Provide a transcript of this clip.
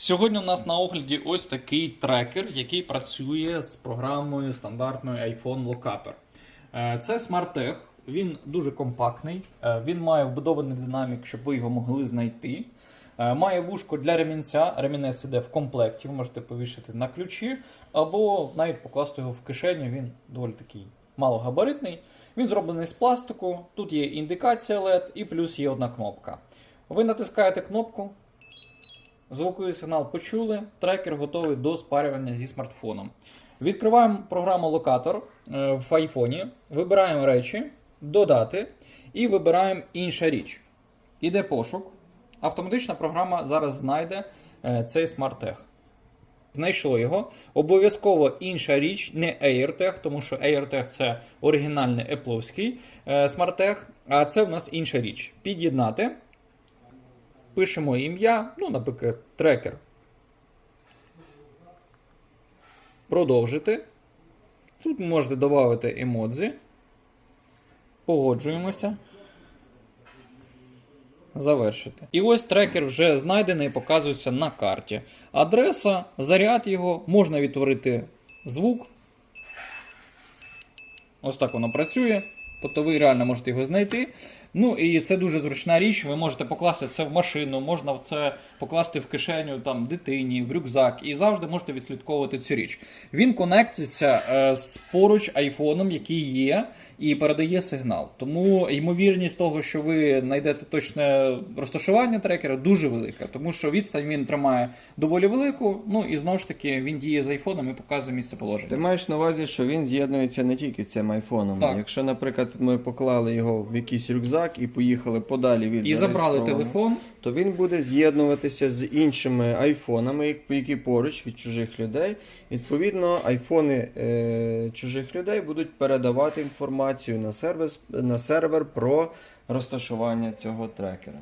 Сьогодні у нас на огляді ось такий трекер, який працює з програмою стандартною iPhone Lockuper. Е, Це SmartTech, він дуже компактний, е, він має вбудований динамік, щоб ви його могли знайти. Е, Має вушко для ремінця. Ремінець іде в комплекті, ви можете повішати на ключі, або навіть покласти його в кишеню. Він доволі такий малогабаритний. Він зроблений з пластику. Тут є індикація LED і плюс є одна кнопка. Ви натискаєте кнопку, Звуковий сигнал почули, трекер готовий до спарювання зі смартфоном. Відкриваємо програму локатор е, в айфоні, вибираємо речі, додати і вибираємо інша річ. Іде пошук. Автоматична програма зараз знайде е, цей смарт-тег. Знайшло його. Обов'язково інша річ, не AirTag, тому що AirTag це оригінальний Apple смарт-тег, а це в нас інша річ. Під'єднати пишемо ім'я, ну, наприклад, трекер. Продовжити. Тут можете додати емодзі. Погоджуємося. Завершити. І ось трекер вже знайдений і показується на карті. Адреса, заряд його, можна відтворити звук. Ось так воно працює. Тобто ви реально можете його знайти. Ну і це дуже зручна річ. Ви можете покласти це в машину, можна це покласти в кишеню там, дитині, в рюкзак, і завжди можете відслідковувати цю річ. Він конектиться е, з поруч айфоном, який є, і передає сигнал. Тому ймовірність того, що ви знайдете точне розташування трекера, дуже велика, тому що відстань він тримає доволі велику. Ну і знову ж таки він діє з айфоном і показує місце положення. Ти маєш на увазі, що він з'єднується не тільки з цим айфоном. Так. Якщо, наприклад, ми поклали його в якийсь рюкзак і поїхали подалі від І забрали телефон. то він буде з'єднуватися з іншими айфонами, які поруч від чужих людей. Відповідно, айфони е, чужих людей будуть передавати інформацію на сервер, на сервер про розташування цього трекера.